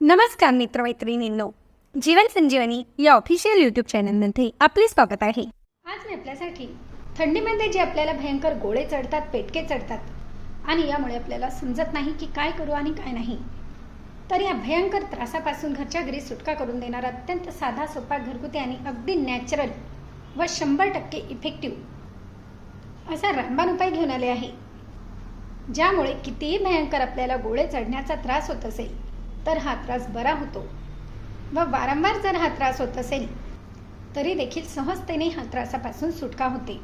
नमस्कार मित्रमैत्रिणींनो जीवन संजीवनी या official YouTube चॅनलमध्ये आपले स्वागत आहे. आज मी आपल्यासाठी थंडीमध्ये जे आपल्याला भयंकर गोळे चढतात पेटके चढतात आणि यामुळे आपल्याला समजत नाही की काय करू आणि काय नाही तर या भयंकर त्रासापासून घरच्या घरी सुटका करून देणारा अत्यंत साधा सोपा घरगुती आणि अगदी नॅचरल व शंभर टक्के इफेक्टिव्ह असा रामबाण उपाय घेऊन आले आहे. ज्यामुळे कितीही भयंकर आपल्याला गोळे चढण्याचा त्रास होत असेल तर हा त्रास बरा होतो. व वारंवार जर हा त्रास होत असेल तरी देखील सहजतेने हा त्रासापासून सुटका होते.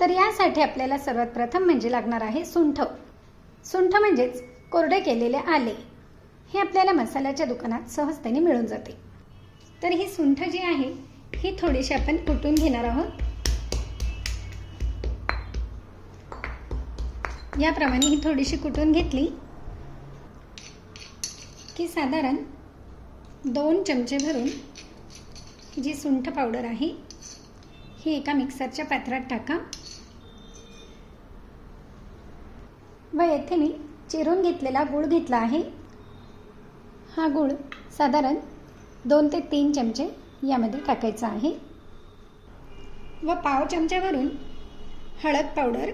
तर यासाठी आपल्याला सर्वात प्रथम म्हणजे लागणार आहे सुंठ. सुंठ म्हणजेच कोरडे केलेले आले. हे आपल्याला मसाल्याच्या दुकानात सहजतेने मिळून जाते. तर ही सुंठ जी आहे ही थोडीशी आपण कुटून घेणार आहोत. याप्रमाणे ही थोडीशी कुटून घेतली की साधारण दोन चमचे भरून जी सुंठ पावडर आहे ही एका मिक्सरच्या पात्रात टाका. व येथे मी चिरून घेतलेला गूळ घेतला आहे. हा गूळ साधारण दोन ते तीन चमचे यामध्ये टाकायचा आहे. व पाव चमच्यावरून हळद पावडर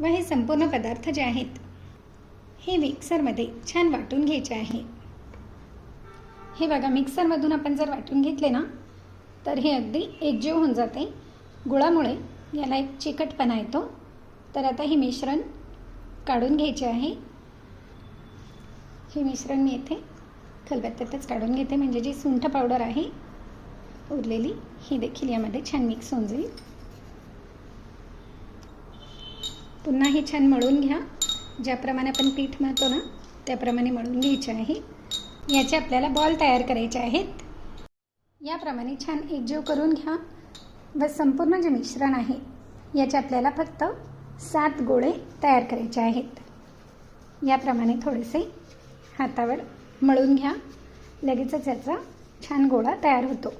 व हे संपूर्ण पदार्थ जे आहेत हे मिक्सरमध्ये छान वाटून घ्यायचे आहे. हे बघा मिक्सरमधून आपण जर वाटून घेतले ना तर हे अगदी एकजीव होऊन जाते. गुळामुळे याला एक चिकटपणा येतो. तर आता हे मिश्रण काढून घ्यायचे आहे. हे मिश्रण मी येथे खलबत्त्यातच काढून घेते. म्हणजे जी सुंठ पावडर आहे उरलेली ही देखील यामध्ये छान मिक्स होऊन जाईल. पुन्हा हे छान मळून घ्या. ज्याप्रमाणे आपण पीठ मळतो ना त्याप्रमाणे मळून घ्यायचे आहे. याचे आपल्याला बॉल तयार करायचे आहेत. याप्रमाणे छान एकजीव करून घ्या व संपूर्ण जे मिश्रण आहे याचे आपल्याला फक्त सात गोळे तयार करायचे आहेत. याप्रमाणे थोडेसे हातावर मळून घ्या. लगेचच याचा छान गोळा तयार होतो.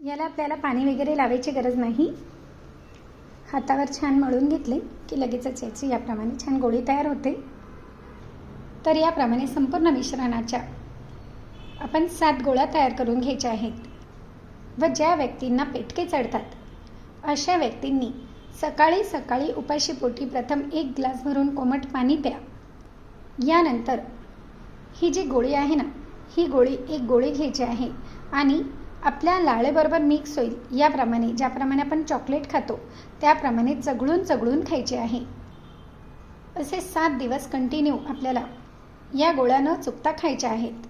याला आपल्याला पाणी वगैरे लावायची गरज नाही. हातावर छान मळून घेतले की लगेचच याची याप्रमाणे छान गोळी तयार होते. तर याप्रमाणे संपूर्ण मिश्रणाच्या आपण सात गोळ्या तयार करून घ्यायच्या आहेत व ज्या व्यक्तींना पेटके चढतात अशा व्यक्तींनी सकाळी सकाळी उपाशीपोटी प्रथम एक ग्लास भरून कोमट पाणी प्या. यानंतर ही जी गोळी आहे ना ही गोळी एक गोळी घ्यायची आहे आणि आपल्या लाळेबरोबर मिक्स होईल. याप्रमाणे ज्याप्रमाणे आपण चॉकलेट खातो त्याप्रमाणे चगळून चगळून खायचे आहे. असे सात दिवस कंटिन्यू आपल्याला या गोळ्या न चुकता खायच्या आहेत.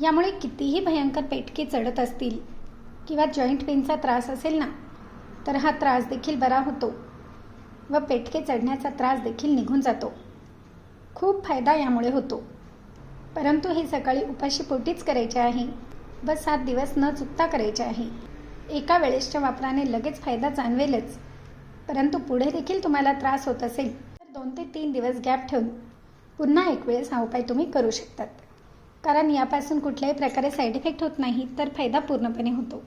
यामुळे कितीही भयंकर पेटके चढत असतील किंवा जॉईंट पेनचा त्रास असेल ना तर हा त्रास देखील बरा होतो व पेटके चढण्याचा त्रास देखील निघून जातो. खूप फायदा यामुळे होतो. परंतु हे सकाळी उपाशी पोटीच करायचे आहे. व सात दिवस न चुकता करायचे आहे. एका वेळेसच्या वापराने लगेच फायदा जाणवेलच. परंतु पुढे देखील तुम्हाला त्रास होत असेल तर दोन ते तीन दिवस गॅप ठेवून पुन्हा एक वेळेस हा उपाय तुम्ही करू शकतात. कारण यापासून कुठल्याही प्रकारे साईड इफेक्ट होत नाही तर फायदा पूर्णपणे होतो.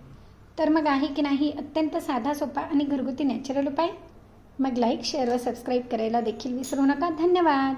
तर मग आहे की नाही अत्यंत साधा सोपा आणि घरगुती नॅचरल उपाय? मग लाईक शेअर व सबस्क्राईब करायला देखील विसरू नका. धन्यवाद!